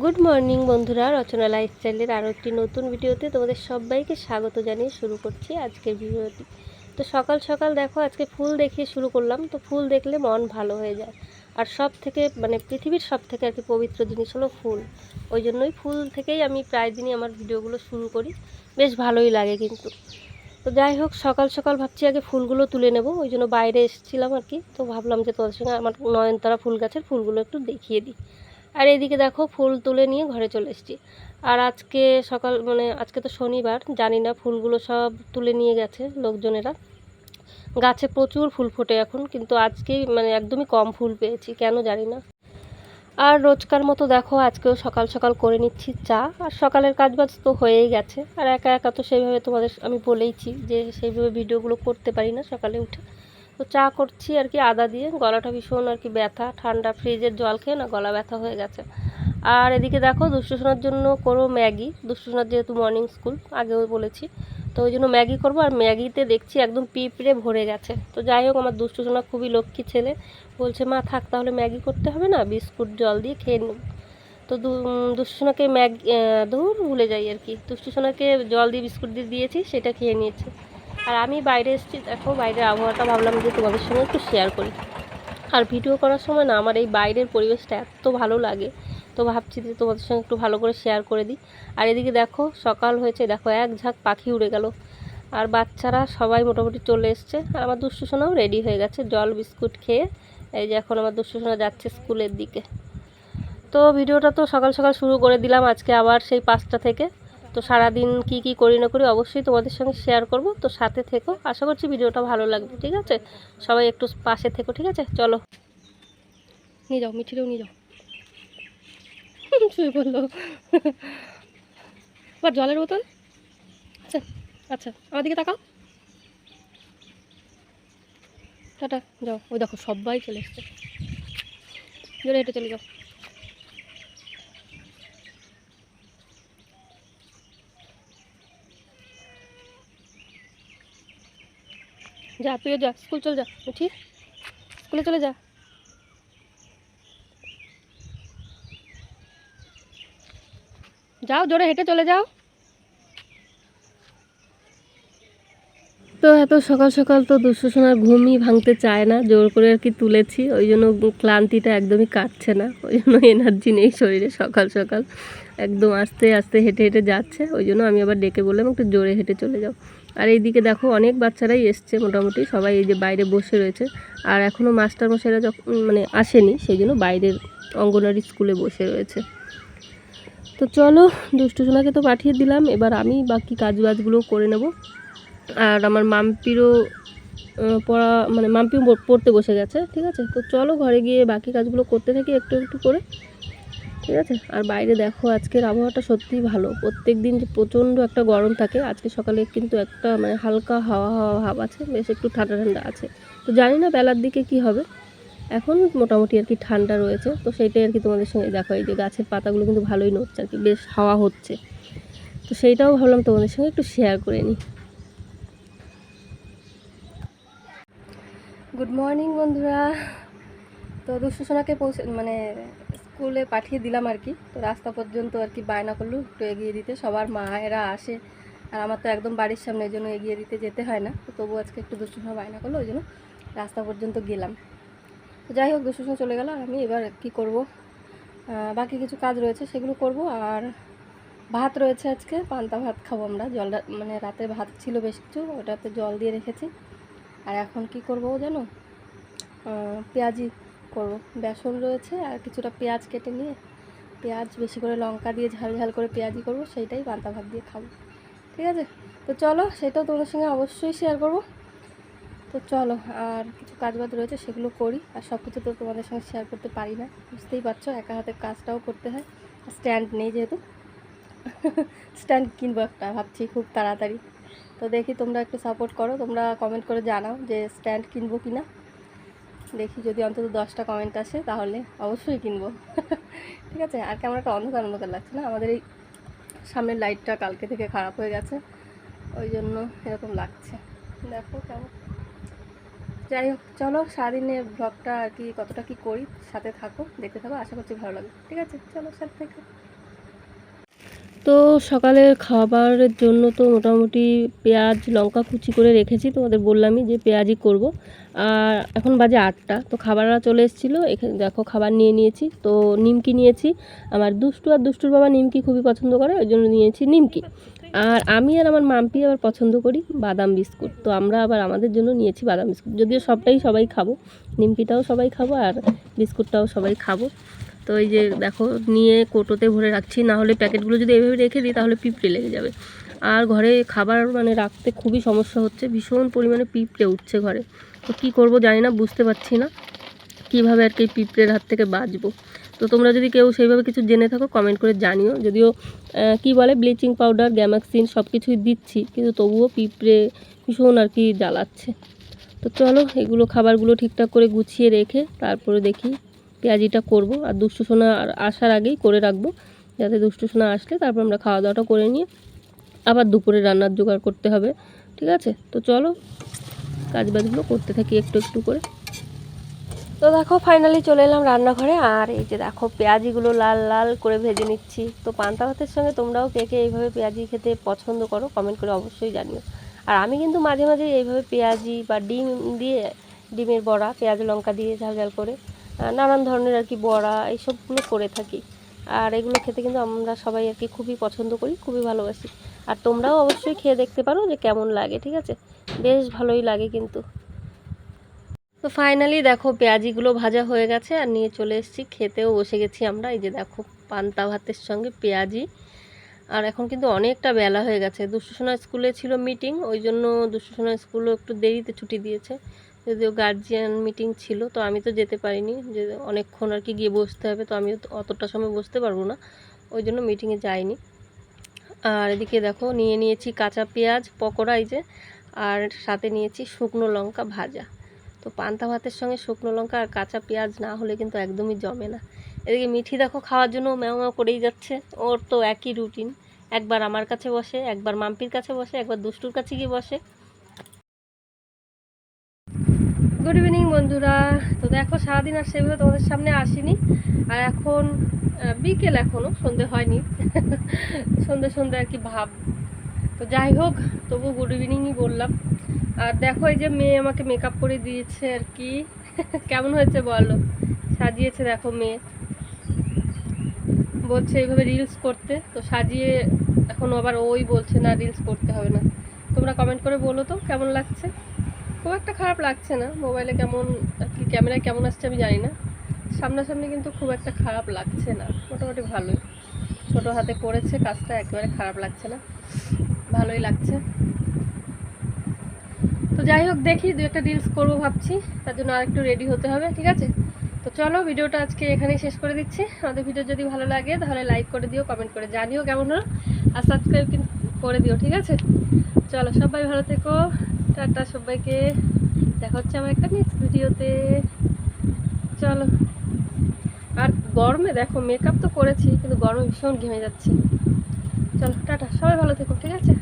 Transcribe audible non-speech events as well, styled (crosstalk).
Good morning বন্ধুরা। রচনা লাইফস্টাইলের আরও একটি নতুন ভিডিওতে তোমাদের সবাইকে স্বাগত জানিয়ে শুরু করছি আজকের ভিডিওটি। তো সকাল সকাল দেখো, আজকে ফুল দেখিয়ে শুরু করলাম। তো ফুল দেখলে মন ভালো হয়ে যায়। আর সব থেকে মানে পৃথিবীর সব থেকে আর কি পবিত্র জিনিস হলো ফুল। ওই জন্যই ফুল থেকেই আমি প্রায় দিনই আমার ভিডিওগুলো শুরু করি। বেশ ভালোই লাগে কিন্তু। তো যাই হোক, সকাল সকাল ভাবছি আগে ফুলগুলো তুলে নেব। ওই জন্য বাইরে এসেছিলাম আর কি। তো ভাবলাম যে তোদের সঙ্গে আমার নয়নতারা ফুল গাছের ফুলগুলো একটু দেখিয়ে দিই। আর এদিকে দেখো ফুল তুলে নিয়ে ঘরে চলে এসেছি। আর আজকে সকাল মানে আজকে তো শনিবার, জানি না ফুলগুলো সব তুলে নিয়ে গেছে লোকজনেরা। গাছে প্রচুর ফুল ফোটে এখন, কিন্তু আজকেই মানে একদমই কম ফুল পেয়েছি, কেন জানি না। আর রোজকার মতো দেখো আজকেও সকাল সকাল করে নিচ্ছি চা। আর সকালের কাজবাজ তো হয়েই গেছে। আর একা একা তো সেইভাবে তোমাদের আমি বলেইছি যে সেইভাবে ভিডিওগুলো করতে পারি না সকালে উঠে। তো চা করছি আর কি, আদা দিয়ে। গলাটা ভীষণ আর কি ব্যথা, ঠান্ডা ফ্রিজের জল খেয়ে না গলা ব্যথা হয়ে গেছে। আর এদিকে দেখো, দুষ্টুসোনার জন্য করো ম্যাগি। দুষ্টুসোনার যেহেতু মর্নিং স্কুল আগেও বলেছি। তো ওই জন্য ম্যাগি করব আর ম্যাগিতে দেখছি একদম পিঁপড়ে ভরে গেছে। তো যাই হোক, আমার দুষ্টুসোনা খুবই লক্ষ্মী ছেলে। বলছে, মা, থাক, তাহলে ম্যাগি করতে হবে না, বিস্কুট, জল দিয়ে খেয়ে নেব। তো দুষ্টুসোনাকে ম্যাগি দূর ভুলে যাই আর কি। দুষ্টুসোনাকে জল দিয়ে, বিস্কুট দিয়ে দিয়েছি, সেটা খেয়ে নিয়েছে। আর আমি বাইরে এসেছি, দেখো বাইরের আবহাওয়াটা ভাবলাম যে তোমাদের সঙ্গে একটু শেয়ার করি। আর ভিডিও করার সময় না আমার এই বাইরের পরিবেশটা এত ভালো লাগে, তো ভাবছি যে তোমাদের সঙ্গে একটু ভালো করে শেয়ার করে দিই। আর এদিকে দেখো সকাল হয়েছে, দেখো এক ঝাঁক পাখি উড়ে গেল। আর বাচ্চারা সবাই মোটামুটি চলে এসছে। আর আমার সোনাও রেডি হয়ে গেছে জল, বিস্কুট খেয়ে। এই যে এখন আমার সোনা যাচ্ছে স্কুলের দিকে। তো ভিডিওটা তো সকাল সকাল শুরু করে দিলাম, আজকে আবার সেই পাঁচটা থেকে। তো সারাদিন কি কি করি না করি অবশ্যই তোমাদের সঙ্গে শেয়ার করব। তো সাথে থেকো। আশা করছি ভিডিওটা ভালো লাগবে, ঠিক আছে? সবাই একটু পাশে থেকো, ঠিক আছে? চলো। নিয়ে যাও মিঠিলেও নিয়ে যাও। শুয়ে আবার জলের বোতল? আচ্ছা আচ্ছা আমার দিকে তাকাও। টাটা, যাও। ওই দেখো, সবাই চলে এসছে। জোরে হেঁটে চলে যাও। যা তুইও যা, স্কুল চল যা, উঠি। স্কুলে চলে যা। যাও, জোরে হেঁটে চলে যাও। তো এত সকাল সকাল তো দুশো সোনার ঘুমই ভাঙতে চায় না, জোর করে আর কি তুলেছি, ওই জন্য ক্লান্তিটা একদমই কাটছে না, ওই জন্য এনার্জি নেই শরীরে সকাল সকাল। একদম আস্তে আস্তে হেঁটে হেঁটে যাচ্ছে, ওই জন্য আমি আবার ডেকে বললাম একটু জোরে হেঁটে চলে যাও। আর এইদিকে দেখো অনেক বাচ্চারাই এসছে মোটামুটি, সবাই এই যে বাইরে বসে রয়েছে। আর এখনও মাস্টারমশাইরা যখন মানে আসেনি সেই জন্য বাইরের অঙ্গনারী স্কুলে বসে রয়েছে। তো চলো, দুষ্টু সোনাকে তো পাঠিয়ে দিলাম, এবার আমি বাকি কাজ বাজগুলো করে নেব। আর আমার মাম্পিরও পড়া মানে মাম্পিও পড়তে বসে গেছে, ঠিক আছে? তো চলো ঘরে গিয়ে বাকি কাজগুলো করতে থাকি একটু একটু করে। ঠিক আছে? আর বাইরে দেখো, আজকের আবহাওয়াটা সত্যিই ভালো। প্রত্যেক দিন যে প্রচণ্ড একটা গরম থাকে, আজকে সকালে কিন্তু একটা মানে হালকা হাওয়া হাওয়া ভাব আছে, বেশ একটু ঠান্ডা ঠান্ডা আছে। তো জানি না বেলার দিকে কি হবে। এখন মোটামুটি আর কি ঠান্ডা রয়েছে, তো সেইটাই আর কি তোমাদের সঙ্গে দেখো এই যে গাছের পাতাগুলো কিন্তু ভালোই নড়ছে আর কি, বেশ হাওয়া হচ্ছে। তো সেইটাও ভাবলাম তোমাদের সঙ্গে একটু শেয়ার করে নিই। গুড মর্নিং বন্ধুরা। তো দুষ্টু পৌঁছে মানে স্কুলে পাঠিয়ে দিলাম আর কি। তো রাস্তা পর্যন্ত আর কি বায়না করল, একটু এগিয়ে দিতে। সবার মায়েরা আসে, আর আমার তো একদম বাড়ির সামনে, এই জন্য এগিয়ে দিতে যেতে হয় না। তো তবু আজকে একটু দুষ্টু সময় বায়না করল, ওই জন্য রাস্তা পর্যন্ত গেলাম। তো যাই হোক দুষ্টু সময় চলে গেল। আর আমি এবার কি করব? বাকি কিছু কাজ রয়েছে, সেগুলো করব। আর ভাত রয়েছে আজকে, পান্তা ভাত খাব আমরা। জল মানে রাতে ভাত ছিল বেশ কিছু, ওটাতে জল দিয়ে রেখেছি। আর এখন কি করব জানো? পেঁয়াজি করব। বেসন রয়েছে আর কিছুটা পেঁয়াজ কেটে নিয়ে পেঁয়াজ বেশি করে লঙ্কা দিয়ে ঝাল ঝাল করে পেঁয়াজি করব, সেইটাই পান্তা ভাত দিয়ে খাব। ঠিক আছে? তো চলো, সেটাও তোমাদের সঙ্গে অবশ্যই শেয়ার করব। তো চলো, আর কিছু কাজ বাজ রয়েছে সেগুলো করি, আর সব কিছু তো তোমাদের সঙ্গে শেয়ার করতে পারি না। বুঝতেই পারছ, একা হাতে কাজটাও করতে হয়। স্ট্যান্ড নেই যেহেতু। স্ট্যান্ড কিনবো একটা, ভাবছি খুব তাড়াতাড়ি। তো দেখি তোমরা একটু সাপোর্ট করো, তোমরা কমেন্ট করে জানাও যে স্ট্যান্ড কিনবো কি না দেখি যদি অন্তত দশটা কমেন্ট আসে, তাহলে অবশ্যই কিনবো। (laughs) ঠিক আছে? আর কেমন একটা অন্ধকার অন্ধকার লাগছে না? আমাদের এই সামনের লাইটটা কালকে থেকে খারাপ হয়ে গেছে। ওই জন্য এরকম লাগছে। দেখো কেমন। যাই হোক, চলো সারাদিনের ব্লগটা আর কি কতটা কি করি, সাথে থাকো, দেখতে থাকো, আশা করছি ভালো লাগবে। ঠিক আছে? চলো, সাথে থাকো। তো সকালের খাবারের জন্য তো মোটামুটি পেঁয়াজ, লঙ্কা কুচি করে রেখেছি, তোমাদের বললামই যে পেঁয়াজই করব। আর এখন বাজে আটটা, তো খাবাররা চলে এসেছিল, এখানে দেখো খাবার নিয়ে নিয়েছি, তো নিমকি নিয়েছি। আমার দুষ্টু আর দুষ্টুর বাবা নিমকি খুবই পছন্দ করে, ওই জন্য নিয়েছি নিমকি। আর আমি আর আমার মাম্পি আবার পছন্দ করি বাদাম বিস্কুট, তো আমরা আবার আমাদের জন্য নিয়েছি বাদাম বিস্কুট। যদিও সবটাই সবাই খাব, নিমকিটাও সবাই খাব আর বিস্কুটটাও সবাই খাব। তো এই যে দেখো, নিয়ে কোটোতে ভরে রাখছি না হলে প্যাকেটগুলো যদি এভাবে রেখে দিই, তাহলে পিঁপড়ে লেগে যাবে। আর ঘরে খাবার মানে রাখতে খুবই সমস্যা হচ্ছে, ভীষণ পরিমাণে পিঁপড়ে উঠছে ঘরে। তো কী করব জানি না, বুঝতে পারছি না, কীভাবে আর কি পিঁপড়ের হাত থেকে বাঁচবো। তো তোমরা যদি কেউ সেইভাবে কিছু জেনে থাকো কমেন্ট করে জানিও। যদিও কি বলে ব্লিচিং পাউডার গ্যামাক্সিন সব কিছুই দিচ্ছি, কিন্তু তবুও পিঁপড়ে ভীষণ আর কি জ্বালাচ্ছে। তো চলো, এগুলো খাবারগুলো ঠিকঠাক করে গুছিয়ে রেখে, তারপরে দেখি পেঁয়াজিটা করব আর দুষ্টু সোনা আসার আগেই করে রাখব, যাতে দুষ্টু সোনা আসলে তারপর আমরা খাওয়া দাওয়াটা করে নিয়ে আবার দুপুরে রান্নার জোগাড় করতে হবে, ঠিক আছে? তো চলো কাজ বাজগুলো করতে থাকি একটু একটু করে। তো দেখো ফাইনালি চলে এলাম রান্নাঘরে, আর এই যে দেখো, পেঁয়াজিগুলো লাল লাল করে ভেজে নিচ্ছি। তো পান্তা ভাতের সঙ্গে তোমরাও কে কে এইভাবে পেঁয়াজি খেতে পছন্দ করো কমেন্ট করে অবশ্যই জানিও। আর আমি কিন্তু মাঝে মাঝে এইভাবে পেঁয়াজি বা ডিম দিয়ে, ডিমের বড়া, পেঁয়াজ, লঙ্কা দিয়ে ঝাল ঝাল করে নানান ধরনের আর কি বড়া, এইসবগুলো করে থাকি। আর এগুলো খেতে কিন্তু আমরা সবাই আর কি খুবই পছন্দ করি, খুবই ভালোবাসি। আর তোমরাও অবশ্যই খেয়ে দেখতে পারো যে কেমন লাগে, ঠিক আছে? বেশ ভালোই লাগে কিন্তু। তো ফাইনালি দেখো পেঁয়াজিগুলো ভাজা হয়ে গেছে, আর নিয়ে চলে এসেছি। খেতেও বসে গেছি আমরা। এই যে দেখো পান্তা ভাতের সঙ্গে পেঁয়াজি। আর এখন কিন্তু অনেকটা বেলা হয়ে গেছে। দুষ্টুসোনা স্কুলে ছিল মিটিং ওই জন্য দুষ্টুসোনা স্কুলও একটু দেরিতে ছুটি দিয়েছে। যদিও গার্জিয়ান মিটিং ছিল, তো আমি তো যেতে পারিনি। যে অনেকক্ষণ আর কি গিয়ে বসতে হবে, তো আমি অতটা সময় বসতে পারব না। ওই জন্য মিটিংয়ে যাইনি। আর এদিকে দেখো, নিয়ে নিয়েছি কাঁচা পেঁয়াজ, পকোড়া এই যে, আর সাথে নিয়েছি শুকনো লঙ্কা ভাজা। তো পান্তা ভাতের সঙ্গে শুকনো লঙ্কা আর কাঁচা পেঁয়াজ না হলে কিন্তু একদমই জমে না। এদিকে মিঠি দেখো খাওয়ার জন্য ম্যাও ম্যাও করেই যাচ্ছে। ওর তো একই রুটিন একবার আমার কাছে বসে, একবার মাম্পির কাছে বসে, একবার দুষ্টুর কাছে গিয়ে বসে। গুড ইভিনিং বন্ধুরা। তো দেখো, সারাদিন আর সেভাবে তোমাদের সামনে আসিনি। আর এখন বিকেল এখনও সন্ধে হয়নি। (laughs) সন্ধে সন্ধে আর কি ভাব। তো যাই হোক, তবু গুড ইভিনিংই বললাম। আর দেখো, এই যে মেয়ে আমাকে মেকআপ করে দিয়েছে আর কি। (laughs) কেমন হয়েছে বলো? সাজিয়েছে দেখো মেয়ে। বলছে এইভাবে রিলস করতে। তো সাজিয়ে এখন আবার ওই বলছে না রিলস করতে হবে না। তোমরা কমেন্ট করে বলো তো, কেমন লাগছে? খুব একটা খারাপ লাগছে না। মোবাইলে কেমন কি, ক্যামেরায় কেমন আসছে আমি জানি না। সামনাসামনি কিন্তু খুব একটা খারাপ লাগছে না। মোটামুটি ভালোই। ছোট হাতে করেছে কাজটা, একেবারে খারাপ লাগছে না। ভালোই লাগছে। তো যাই হোক, দেখি দু একটা রিলস করব ভাবছি। তার জন্য আরেকটু রেডি হতে হবে, ঠিক আছে? তো চলো, ভিডিওটা আজকে এখানেই শেষ করে দিচ্ছি। আমাদের ভিডিও যদি ভালো লাগে, তাহলে লাইক করে দিও কমেন্ট করে জানিও কেমন হলো। আর সাবস্ক্রাইব করে দিও, ঠিক আছে? চলো, সবাই ভালো থেকো। টাটা সবাইকে। দেখা হচ্ছে আমার একটা নেক্সট ভিডিওতে চলো। আর গরমে দেখো মেকআপ তো করেছি, কিন্তু গরমে ভীষণ ঘেমে যাচ্ছে। চলো, টাটা। সবাই ভালো থেকো, ঠিক আছে?